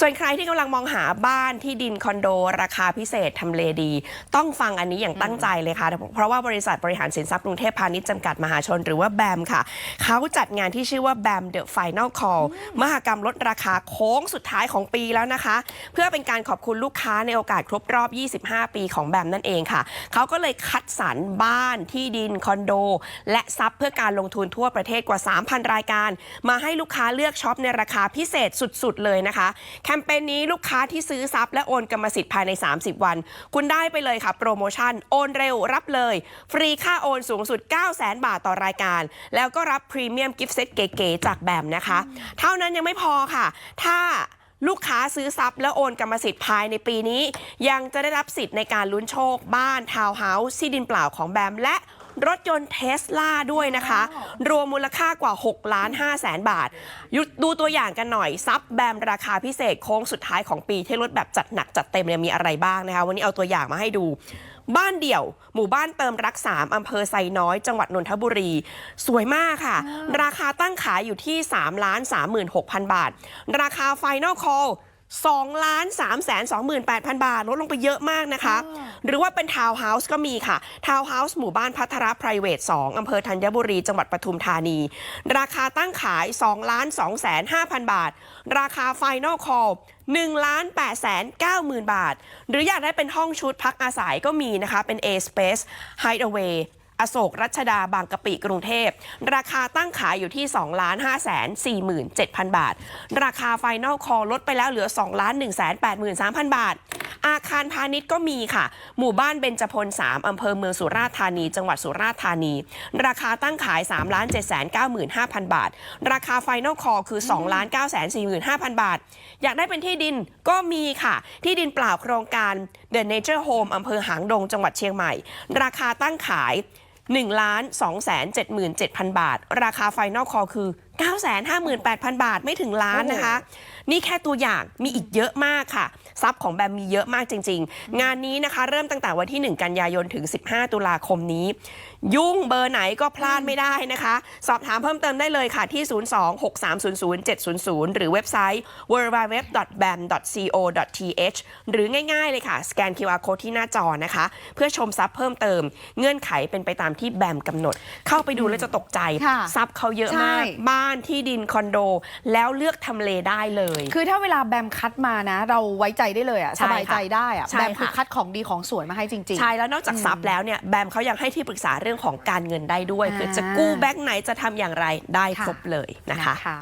ส่วนใครที่กำลังมองหาบ้านที่ดินคอนโด ราคาพิเศษทำเลดี ต้องฟังอันนี้อย่างตั้งใจเลยค่ะ เพราะว่าบริษัทบริหารสินทรัพย์กรุงเทพพาณิชย์จำกัดมหาชนหรือว่าแบมค่ะ เขาจัดงานที่ชื่อว่าแบมเดอะไฟแนลคอลมหกรรมลดราคาโค้งสุดท้ายของปีแล้วนะคะ เพื่อเป็นการขอบคุณลูกค้าในโอกาสครบรอบ 25 ปีของแบมนั่นเองค่ะ เขาก็เลยคัดสรรบ้านที่ดินคอนโด และทรัพย์เพื่อการลงทุนทั่วประเทศกว่า 3,000 รายการ มาให้ลูกค้าเลือกช็อปในราคาพิเศษสุดๆเลยนะคะแคมเปญนี้ลูกค้าที่ซื้อทรัพย์และโอนกรรมสิทธิ์ภายใน 30 วัน คุณได้ไปเลยค่ะ โปรโมชั่น โอนเร็วรับเลย ฟรีค่าโอนสูงสุด 9 0 0 0 0 บาทต่อรายการ แล้วก็รับพรีเมียมกิฟต์เซตเก๋ๆจากแบมนะคะ เท่านั้นยังไม่พอค่ะ ถ้าลูกค้าซื้อทรัพย์และโอนกรรมสิทธิ์ภายในปีนี้ ยังจะได้รับสิทธิ์ในการลุ้นโชค บ้านทาวน์เฮาส์ที่ดินเปล่าของแบมและ รถยนต์เทสลาด้วยนะคะ รวมมูลค่ากว่า 6 ล้าน5แสนบาทยุดูตัวอย่างกันหน่อย ซับแบมราคาพิเศษโค้งสุดท้ายของปีที่ลดแบบจัดหนักจัดเต็มเนี่ยมีอะไรบ้างนะคะ วันนี้เอาตัวอย่างมาให้ดู บ้านเดี่ยว หมู่บ้านเติมรักสามอำเภอไซน้อย จังหวัดนนทบุรี สวยมากค่ะ ราคาตั้งขายอยู่ที่3ล้าน36,000 บาท ราคาไฟนอลคอล 2ล้าน3แสน28,000 บาท ลดลงไปเยอะมากนะคะ หรือว่าเป็นทาวน์เฮาส์ก็มีค่ะ ทาวน์เฮาส์หมู่บ้านพัทรไพรเวท2อำเภอธัญบุรี จังหวัดปทุมธานี ราคาตั้งขาย2ล้าน2แสน5,000 บาท ราคาไฟนอลคอล1ล้าน8แสน9หมื่นบาท หรืออยากได้เป็นห้องชุดพักอาศัยก็มีนะคะ เป็น A Space Hideaway อโศกรัชดาบางกะปิกรุงเทพ ราคาตั้งขายอยู่ที่2ล้าน5แสน47,000 บาท ราคาไฟนอลคอลดไปแล้วเหลือ2ล้าน1แสน83,000 บาท อาคารพาณิชย์ก็มีค่ะ หมู่บ้านเบญจพล 3 อำเภอเมืองสุราษฎร์ธานี จังหวัดสุราษฎร์ธานี ราคาตั้งขาย3ล้าน7แสน95,000 บาท ราคาไฟนอลคอคือ2ล้าน9แสน45,000 บาท อยากได้เป็นที่ดินก็มีค่ะ ที่ดินเปล่าโครงการ The Nature Home อำเภอหางดง จังหวัดเชียงใหม่ ราคาตั้งขาย 1ล้าน2แสน77,000 บาท ราคาไฟนอลคอคือ 958,000 บาทไม่ถึงล้านนะคะ นี่แค่ตัวอย่างมีอีกเยอะมากค่ะทรัพย์ของแบมมีเยอะมากจริง ๆ งานนี้นะคะ เริ่มตั้งแต่วันที่ 1 กันยายนถึง 15 ตุลาคมนี้ ยุ่งเบอร์ไหนก็พลาดไม่ได้นะคะ สอบถามเพิ่มเติมได้เลยค่ะที่ 026300700 หรือเว็บไซต์ www.bam.co.th หรือง่าย ๆ เลยค่ะ สแกน QR code ที่หน้าจอนะคะ เพื่อชมทรัพย์เพิ่มเติม เงื่อนไขเป็นไปตามที่แบมกำหนด เข้าไปดูแล้วจะตกใจค่ะทรัพย์เขาเยอะมากใช่บ้านที่ดินคอนโด แล้วเลือกทำเลได้เลย คือถ้าเวลาแบมคัดมานะ เราไว้ใจได้เลยอะใช่สบายใจได้อะใช่แบมคือค่ะ คัดของดีของสวยมาให้จริง ใช่แล้วนอกจากทรัพย์แล้วเนี่ยแบมเขายังให้ที่ปรึกษาเรื่องของการเงินได้ด้วยอ่าคือจะกู้แบงค์ไหนจะทำอย่างไรได้ค่ะครบเลยๆนะคะ นะคะ